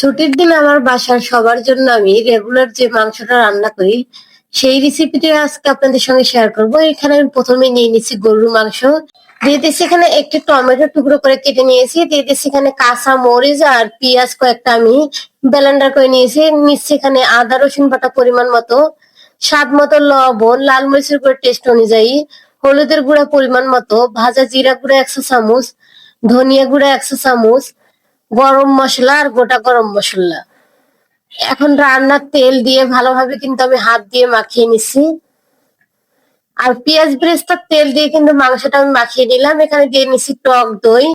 ছুটির দিন আমার বাসার সবার জন্য আমি রেগুলার যে মাংসটা রান্না করি, সেই রেসিপিটি আজকে আপনাদের সঙ্গে শেয়ার করব। এখানে আমি প্রথমে নিয়ে নিচ্ছি গরুর মাংস। দিয়ে দিচ্ছি এখানে একটি টমেটো টুকরো করে কেটে নিয়েছি। দিয়ে এখানে কাঁচা মরিচ আর পেঁয়াজ কয়েকটা আমি ব্লেন্ডার করে নিয়েছি। নিচ্ছি এখানে আদা, রসুন বাটা পরিমাণ মতো। স্বাদ মতো লবণ, লাল মরিচের গুঁড়ো টেস্ট অনুযায়ী। হলুদের গুঁড়া পরিমাণ মতো। ভাজা জিরা গুঁড়া একশো চামচ। ধনিয়া গুঁড়া একশো চামচ। গরম মশলা আর গোটা গরম মশলা। এখন রান্নার তেল দিয়ে ভালোভাবে কিন্তু আমি হাত দিয়ে মাখিয়ে নিচ্ছি আর পেঁয়াজ ব্রেস্তার তেল দিয়ে কিন্তু মাংসটা আমি মাখিয়ে নিলাম। এখানে দিয়ে নিচ্ছি টক দই।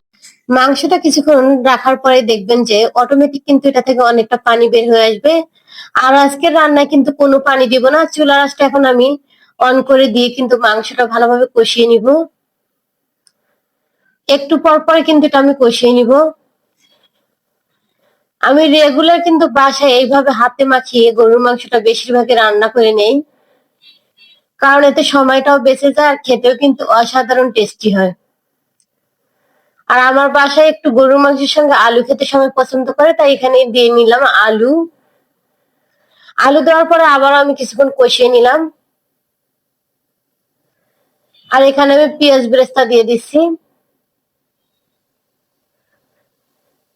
মাংসটা কিছুক্ষণ রাখার পরে দেখবেন যে অটোমেটিক কিন্তু এটা থেকে অনেকটা পানি বের হয়ে আসবে। আর আজকের রান্নায় কিন্তু কোনো পানি দিব না। চুলার আঁচটা এখন আমি অন করে দিয়ে কিন্তু মাংসটা ভালোভাবে কষিয়ে নিব। একটু পর পরে কিন্তু এটা আমি কষিয়ে নিব। আমি রেগুলার কিন্তু বাসায় এইভাবে হাতে মাখিয়ে গরুর মাংসটা বেশিরভাগই রান্না করে নেই। কারণ এতে সময়টাও বেঁচে যায় আর খেতেও কিন্তু অসাধারণ টেস্টি হয়। আর আমার বাসায় একটু গরুর মাংসের সঙ্গে আলু খেতে সবাই পছন্দ করে, তাই এখানে দিয়ে নিলাম আলু। আলু দেওয়ার পরে আবার আমি কিছুক্ষণ কষিয়ে নিলাম। আর এখানে আমি পেঁয়াজ বেরেস্তা দিয়ে দিচ্ছি।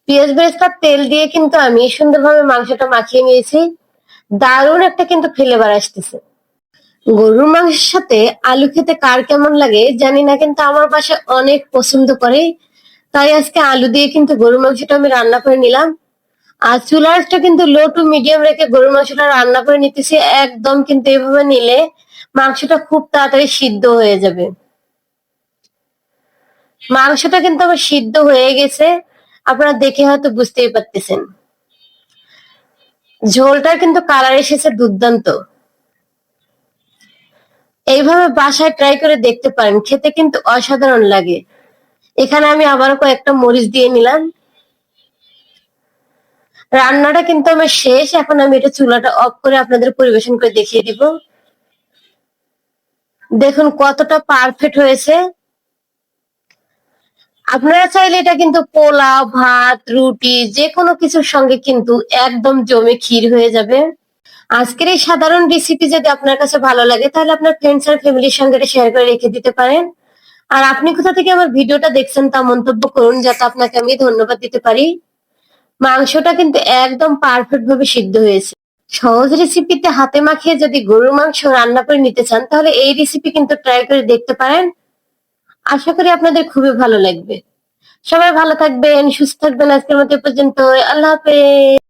পেঁয়াজ বেরেস্তার তেল দিয়ে কিন্তু আমি সুন্দরভাবে মাংসটা মাখিয়ে নিয়েছি। দারুণ একটা কিন্তু ফ্লেভার আসতেছে। গরুর মাংসের সাথে আলু খেতে কার কেমন লাগে জানি না, কিন্তু আমার বাসায় অনেক পছন্দ করে। তাই আজকে আলু দিয়ে কিন্তু গরুর মাংসটা আমি রান্না করে নিলাম। আর চুলারটা কিন্তু লো টু মিডিয়াম রেখে গরুর মাংসটা রান্না করে নিতেছি। একদম কিন্তু এভাবে নিলে মাংসটা খুব তাড়াতাড়ি সিদ্ধ হয়ে যাবে। মাংসটা কিন্তু আমার সিদ্ধ হয়ে গেছে। আপনারা দেখে হয়তো বুঝতেই পারতেছেন। ঝোলটার কিন্তু কালার এসেছে দুর্দান্ত। এইভাবে বাসায় ট্রাই করে দেখতে পারেন, খেতে কিন্তু অসাধারণ লাগে। এখানে আমি আবার কয়েকটা মরিচ দিয়ে নিলাম। রান্নাটা কিন্তু আমার শেষ, এখন আমি এটা চুলাটা অফ করে আপনাদের পরিবেশন করে দেখিয়ে দিব। দেখুন কতটা পারফেক্ট হয়েছে। আপনারা চাইলে এটা কিন্তু পোলাও, ভাত, রুটি যে কোনো কিছুর সঙ্গে কিন্তু একদম জমে ক্ষীর হয়ে যাবে। আজকের এই সাধারণ রেসিপি যদি আপনার কাছে ভালো লাগে, তাহলে আপনার ফ্রেন্ডস আর ফ্যামিলির সঙ্গে এটা শেয়ার করে রেখে দিতে পারেন। আর আপনি কোথা থেকে আমার ভিডিওটা দেখছেন তা মন্তব্য করুন, যাতে আপনাকে আমি ধন্যবাদ দিতে পারি। মাংসটা কিন্তু একদম পারফেক্ট ভাবে সিদ্ধ হয়েছে। সহজ রেসিপিতে হাতে মাখিয়ে যদি গরুর মাংস রান্না করে নিতে চান, তাহলে এই রেসিপি কিন্তু ট্রাই করে দেখতে পারেন। আশা করি আপনাদের খুবই ভালো লাগবে। সবাই ভালো থাকবেন, সুস্থ থাকবেন আজকের মতো পর্যন্ত আল্লাহ হাফেজ।